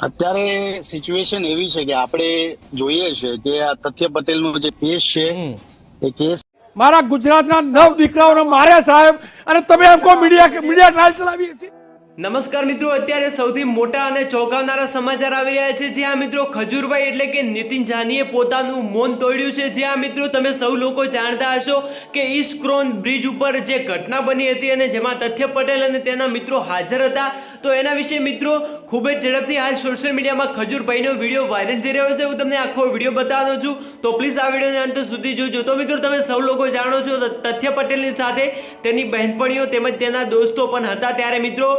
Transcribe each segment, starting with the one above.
અત્યારે સિચ્યુએશન એવી છે કે આપણે જોઈએ છે કે આ તથ્ય પટેલનો જે કેસ છે એ કેસ મારા ગુજરાતના નવ દીકરાઓને માર્યા સાહેબ અને તમે એમ કહો મીડિયા મીડિયા ટ્રાયલ ચલાવીએ છીએ. નમસ્કાર મિત્રો, અત્યારે સૌથી મોટા અને ચોંકાવનારા સમાચાર આવી રહ્યા છે. જ્યાં મિત્રો ખજૂરભાઈ એટલે કે નીતિન જાનીએ પોતાનું મૌન તોડ્યું છે. જ્યાં મિત્રો તમે સૌ લોકો જાણતા હશો કે ઈસ્ક્રોન બ્રિજ ઉપર જે ઘટના બની હતી અને જેમાં તથ્ય પટેલ અને તેના મિત્રો હાજર હતા. તો એના વિશે મિત્રો ખૂબ જ ઝડપથી હાલ સોશિયલ મીડિયામાં ખજૂરભાઈનો વીડિયો વાયરલ થઈ રહ્યો છે. હું તમને આખો વીડિયો બતાવવાનો છું. તો પ્લીઝ આ વિડીયોને અંત સુધી જોજો. તો મિત્રો, તમે સૌ લોકો જાણો છો, તથ્ય પટેલની સાથે તેની બહેનપણીઓ તેમજ તેના દોસ્તો પણ હતા. ત્યારે મિત્રો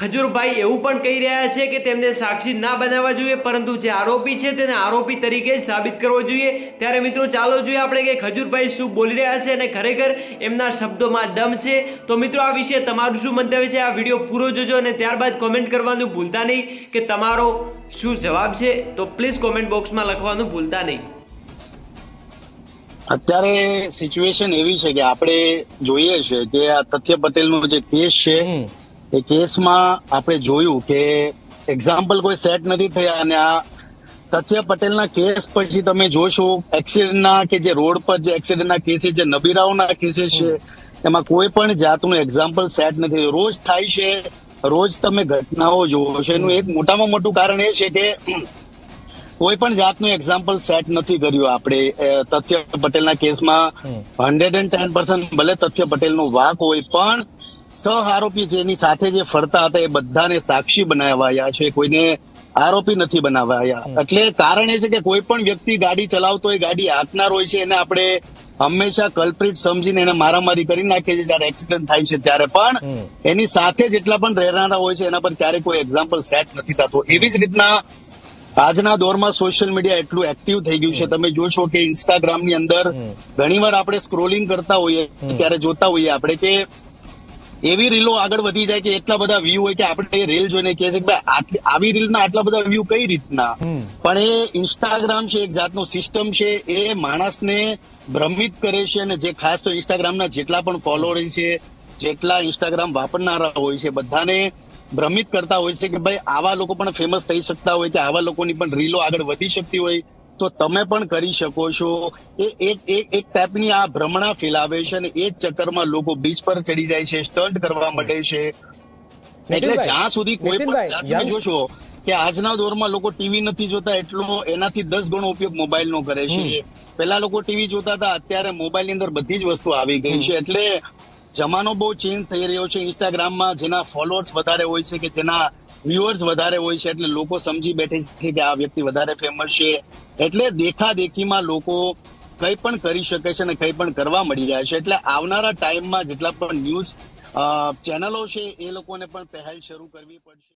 ખજૂરભાઈ એવું પણ કહી રહ્યા છે કે તેમને સાક્ષી ના બનાવવા જોઈએ પરંતુ જે આરોપી છે તેને આરોપી તરીકે જ સાબિત કરવો જોઈએ. ત્યારે મિત્રો ચાલો જોઈએ આપણે કે ખજૂરભાઈ શું બોલી રહ્યા છે અને ખરેખર એમના શબ્દોમાં દમ છે. તો મિત્રો આ વિશે તમારું શું મંતવ્ય છે? આ વીડિયો પૂરો જોજો અને ત્યારબાદ કોમેન્ટ કરવાનું ભૂલતા નહીં કે તમારો શું જવાબ છે? તો પ્લીઝ કોમેન્ટ બોક્સમાં લખવાનું ભૂલતા નહીં. અત્યારે સિચ્યુએશન એવી છે કે આપણે જોઈએ છે કે આ તથ્ય પટેલનો જે કેસ છે એ કેસમાં આપણે જોયું કે એક્ઝામ્પલ કોઈ સેટ નથી થયા અને આ તથ્ય પટેલના કેસ પછી તમે જોશો એક્સિડન્ટના કે જે રોડ પર જે એક્સિડન્ટના કેસીસ જે નબીરાઓના કેસીસ છે એમાં કોઈ પણ જાતનું એક્ઝામ્પલ સેટ નથી રોજ થાય છે રોજ તમે ઘટનાઓ જુઓ છો. એનું એક મોટામાં મોટું કારણ એ છે કે કોઈ પણ જાતનું એક્ઝામ્પલ સેટ નથી કર્યું આપણે. તથ્ય પટેલના કેસમાં હંડ્રેડ એન્ડ ટેન પર્સન્ટ ભલે તથ્ય પટેલનો વાક હોય પણ સહ આરોપી જેની સાથે જે ફરતા હતા એ બધાને સાક્ષી બનાવાયા છે. કોઈને આરોપી નથી બનાવાયા. એટલે કારણ એ છે કે કોઈ પણ વ્યક્તિ ગાડી ચલાવતો હોય ગાડી હાંકનાર હોય છે એને આપણે હંમેશા કલ્પ્રિટ સમજીને એને મારામારી કરી નાખીએ છીએ જયારે એક્સિડન્ટ થાય છે ત્યારે. પણ એની સાથે જેટલા પણ રહેનારા હોય છે એના પર ક્યારે કોઈ એક્ઝામ્પલ સેટ નથી થતો. એવી જ રીતના આજના દોરમાં સોશિયલ મીડિયા એટલું એક્ટિવ થઈ ગયું છે. તમે જોશો કે ઇન્સ્ટાગ્રામની અંદર ઘણીવાર આપણે સ્ક્રોલિંગ કરતા હોઈએ ત્યારે જોતા હોઈએ આપણે કે એવી રીલો આગળ વધી જાય કે એટલા બધા વ્યૂ હોય કે આપણે એ રીલ જોઈને કહે છે કે ભાઈ આવી રીલના આટલા બધા વ્યૂ કઈ રીતના? પણ એ ઇન્સ્ટાગ્રામ છે એક જાતનું સિસ્ટમ છે એ માણસને ભ્રમિત કરે છે અને જે ખાસ તો ઇન્સ્ટાગ્રામના જેટલા પણ ફોલોઅર છે જેટલા ઇન્સ્ટાગ્રામ વાપરનારા હોય છે બધાને ભ્રમિત કરતા હોય છે કે ભાઈ આવા લોકો પણ ફેમસ થઈ શકતા હોય કે આવા લોકોની પણ રીલો આગળ વધી શકતી હોય. તો તમે પણ કરી શકો છો. એ એક એક એક ટાઈપની આ ભ્રમણા ફેલાવે છે અને એ જ ચક્કરમાં લોકો બીચ પર ચડી જાય છે સ્ટન્ટ કરવા માટે છે. એટલે જ્યાં સુધી કોઈ પણ નીતિનભાઈ, જાત તમે યંગ- જોશો કે આજના દોરમાં લોકો ટીવી નથી જોતા એટલો એનાથી દસ ગણો ઉપયોગ મોબાઈલ નો કરે છે. પેલા લોકો ટીવી જોતા હતા અત્યારે મોબાઈલની અંદર બધી જ વસ્તુ આવી ગઈ છે. એટલે જમાનો બહુ ચેન્જ થઈ રહ્યો છે. ઇન્સ્ટાગ્રામમાં જેના ફોલોઅર્સ વધારે હોય છે કે જેના વ્યુઅર્સ વધારે હોય છે એટલે લોકો સમજી બેઠે છે કે આ વ્યક્તિ વધારે ફેમસ છે. એટલે દેખાદેખીમાં લોકો કંઈ પણ કરી શકે છે અને કંઈ પણ કરવા મળી જાય છે. એટલે આવનારા ટાઈમમાં જેટલા પણ ન્યૂઝ ચેનલો છે, એ લોકોને પણ પહેલ શરૂ કરવી પડશે.